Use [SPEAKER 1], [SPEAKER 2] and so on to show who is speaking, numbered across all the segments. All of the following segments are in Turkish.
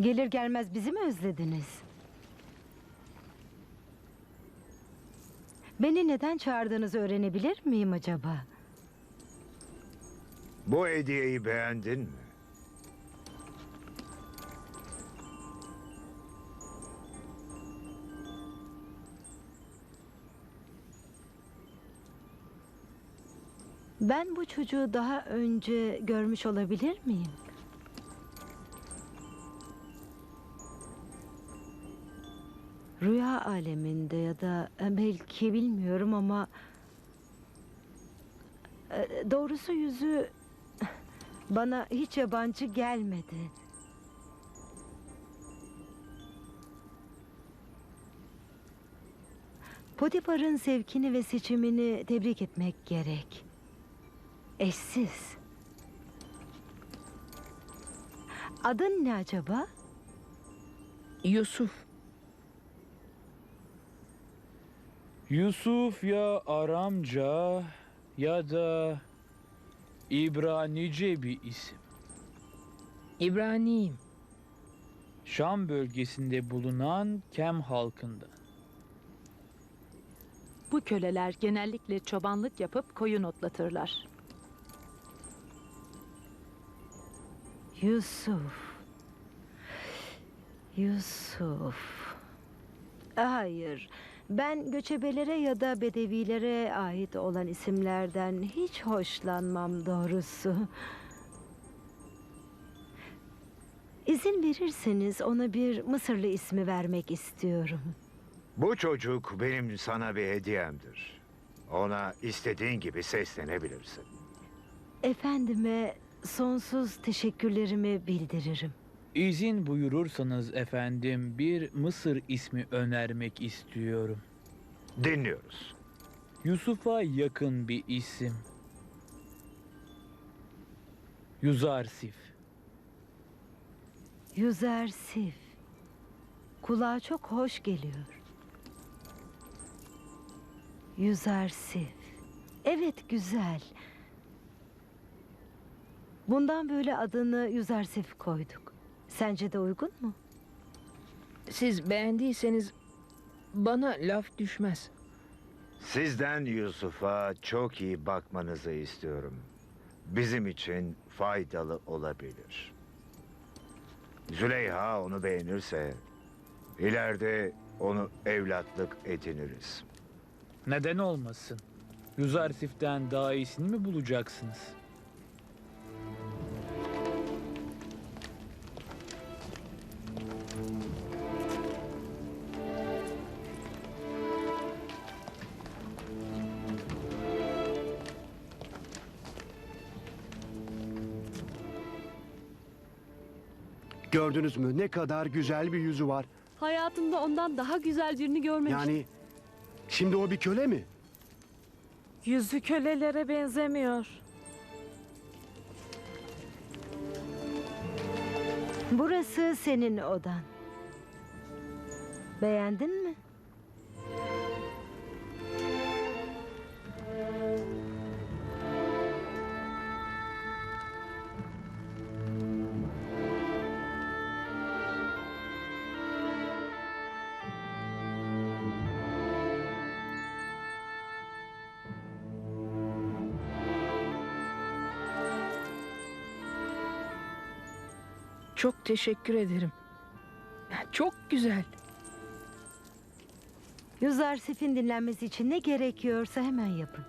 [SPEAKER 1] Gelir gelmez bizi mi özlediniz? Beni neden çağırdığınızı öğrenebilir miyim acaba?
[SPEAKER 2] Bu hediyeyi beğendin mi?
[SPEAKER 1] Ben bu çocuğu daha önce görmüş olabilir miyim? Rüya aleminde ya da e, belki bilmiyorum ama e, doğrusu yüzü bana hiç yabancı gelmedi. Potipar'ın sevkini ve seçimini tebrik etmek gerek. Eşsiz. Adın ne acaba?
[SPEAKER 3] Yusuf.
[SPEAKER 4] Yusuf ya Aramca ya da İbranice bir isim.
[SPEAKER 3] İbraniyim.
[SPEAKER 4] Şam bölgesinde bulunan Kem halkında.
[SPEAKER 5] Bu köleler genellikle çobanlık yapıp koyun otlatırlar.
[SPEAKER 1] Yusuf. Yusuf. Hayır. Ben göçebelere ya da bedevilere ait olan isimlerden hiç hoşlanmam doğrusu. İzin verirseniz ona bir Mısırlı ismi vermek istiyorum.
[SPEAKER 2] Bu çocuk benim sana bir hediyemdir. Ona istediğin gibi seslenebilirsin.
[SPEAKER 1] Efendime sonsuz teşekkürlerimi bildiririm.
[SPEAKER 4] İzin buyurursanız efendim bir Mısır ismi önermek istiyorum.
[SPEAKER 2] Dinliyoruz.
[SPEAKER 4] Yusuf'a yakın bir isim. Yuzarsif.
[SPEAKER 1] Yüzersif. Kulağa çok hoş geliyor. Yüzersif. Evet güzel. Bundan böyle adını Yüzersif koyduk. Sence de uygun mu?
[SPEAKER 3] Siz beğendiyseniz bana laf düşmez.
[SPEAKER 2] Sizden Yusuf'a çok iyi bakmanızı istiyorum. Bizim için faydalı olabilir. Züleyha onu beğenirse ileride onu evlatlık ediniriz.
[SPEAKER 4] Neden olmasın? Yuzarsif'ten daha iyisini mi bulacaksınız?
[SPEAKER 6] Gördünüz mü ne kadar güzel bir yüzü var.
[SPEAKER 7] Hayatımda ondan daha güzel birini görmemiştim.
[SPEAKER 6] Yani şimdi o bir köle mi?
[SPEAKER 7] Yüzü kölelere benzemiyor.
[SPEAKER 1] Burası senin odan. Beğendin mi?
[SPEAKER 3] Çok teşekkür ederim. Çok güzel.
[SPEAKER 1] Yüzersif'in dinlenmesi için ne gerekiyorsa hemen yapın.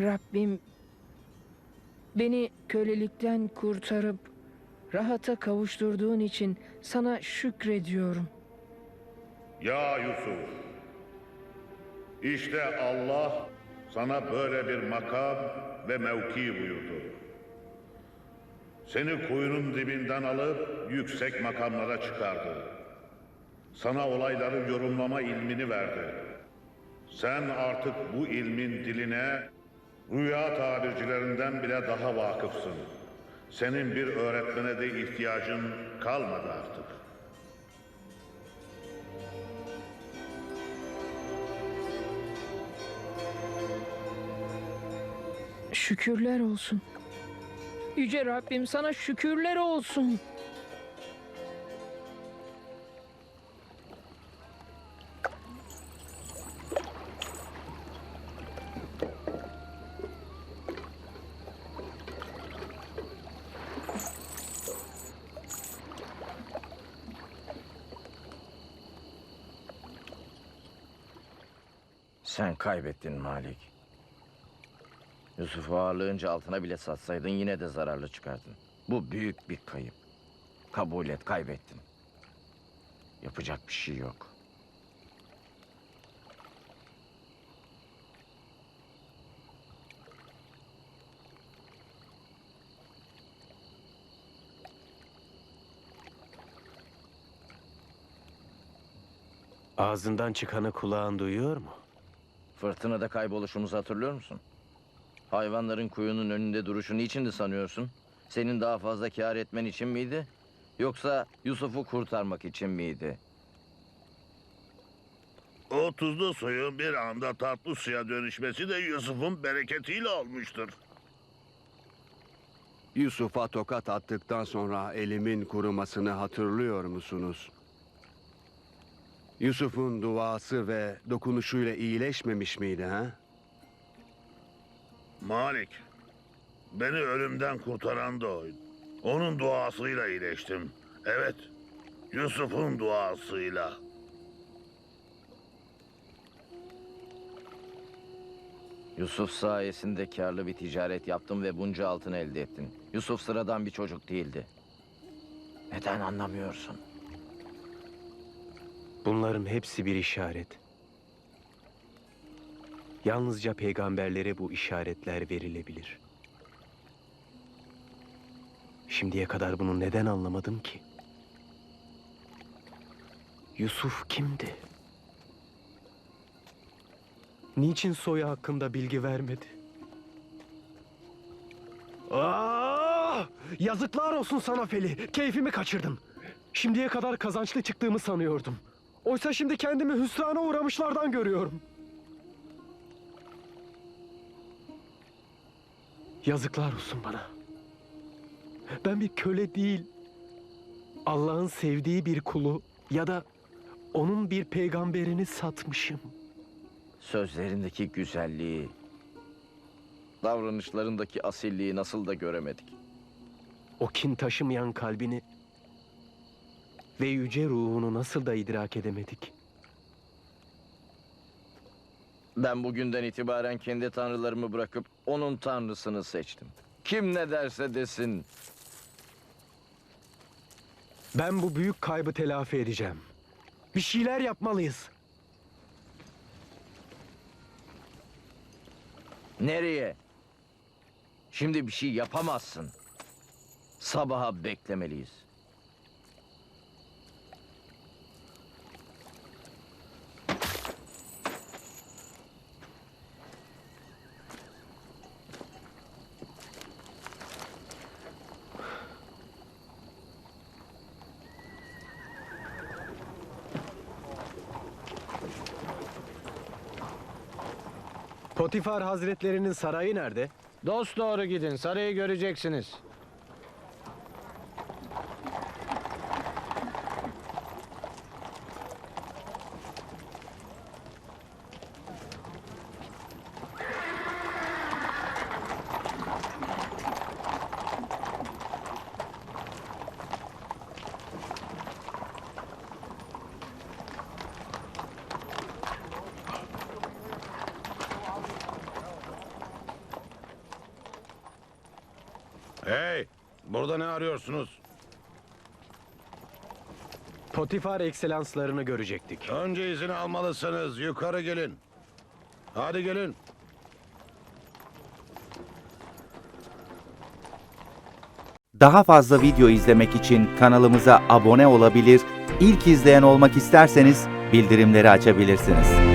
[SPEAKER 3] Rabbim beni kölelikten kurtarıp rahata kavuşturduğun için sana şükrediyorum.
[SPEAKER 8] Ya Yusuf! İşte Allah sana böyle bir makam ve mevki buyurdu. Seni kuyunun dibinden alıp yüksek makamlara çıkardı. Sana olayları yorumlama ilmini verdi. Sen artık bu ilmin diline rüya tabircilerinden bile daha vakıfsın. Senin bir öğretmene de ihtiyacın kalmadı artık.
[SPEAKER 3] Şükürler olsun. Yüce Rabbim sana şükürler olsun.
[SPEAKER 9] Sen kaybettin Malik. Yusuf'u ağırlığınca altına bile satsaydın yine de zararlı çıkardın. Bu büyük bir kayıp. Kabul et kaybettin. Yapacak bir şey yok.
[SPEAKER 6] Ağzından çıkanı kulağın duyuyor mu?
[SPEAKER 9] Fırtınada kayboluşumuzu hatırlıyor musun? Hayvanların kuyunun önünde duruşu niçindi sanıyorsun? Senin daha fazla kâr etmen için miydi? Yoksa Yusuf'u kurtarmak için miydi?
[SPEAKER 8] O tuzlu suyun bir anda tatlı suya dönüşmesi de Yusuf'un bereketiyle olmuştur.
[SPEAKER 6] Yusuf'a tokat attıktan sonra elimin kurumasını hatırlıyor musunuz? Yusuf'un duası ve dokunuşuyla iyileşmemiş miydi ha?
[SPEAKER 8] Malik, beni ölümden kurtaran da oydu. Onun duasıyla iyileştim. Evet, Yusuf'un duasıyla.
[SPEAKER 9] Yusuf sayesinde karlı bir ticaret yaptın ve bunca altın elde ettin. Yusuf sıradan bir çocuk değildi. Neden anlamıyorsun?
[SPEAKER 10] Bunların hepsi bir işaret. Yalnızca peygamberlere bu işaretler verilebilir. Şimdiye kadar bunu neden anlamadım ki? Yusuf kimdi? Niçin soyu hakkında bilgi vermedi? Aa! Yazıklar olsun sana Feli. Keyfimi kaçırdın. Şimdiye kadar kazançlı çıktığımı sanıyordum. Oysa şimdi kendimi hüsrana uğramışlardan görüyorum. Yazıklar olsun bana. Ben bir köle değil, Allah'ın sevdiği bir kulu ya da onun bir peygamberini satmışım.
[SPEAKER 9] Sözlerindeki güzelliği, davranışlarındaki asilliği nasıl da göremedik.
[SPEAKER 10] O kin taşımayan kalbini ve yüce ruhunu nasıl da idrak edemedik.
[SPEAKER 9] Ben bugünden itibaren kendi tanrılarımı bırakıp onun tanrısını seçtim. Kim ne derse desin.
[SPEAKER 10] Ben bu büyük kaybı telafi edeceğim. Bir şeyler yapmalıyız.
[SPEAKER 9] Nereye? Şimdi bir şey yapamazsın. Sabaha beklemeliyiz.
[SPEAKER 10] Potifar Hazretlerinin sarayı nerede?
[SPEAKER 4] Dost doğru gidin. Sarayı göreceksiniz.
[SPEAKER 8] Hey, burada ne arıyorsunuz?
[SPEAKER 10] Potifar ekselanslarını görecektik.
[SPEAKER 8] Önce izin almalısınız. Yukarı gelin. Hadi gelin.
[SPEAKER 11] Daha fazla video izlemek için kanalımıza abone olabilir, ilk izleyen olmak isterseniz bildirimleri açabilirsiniz.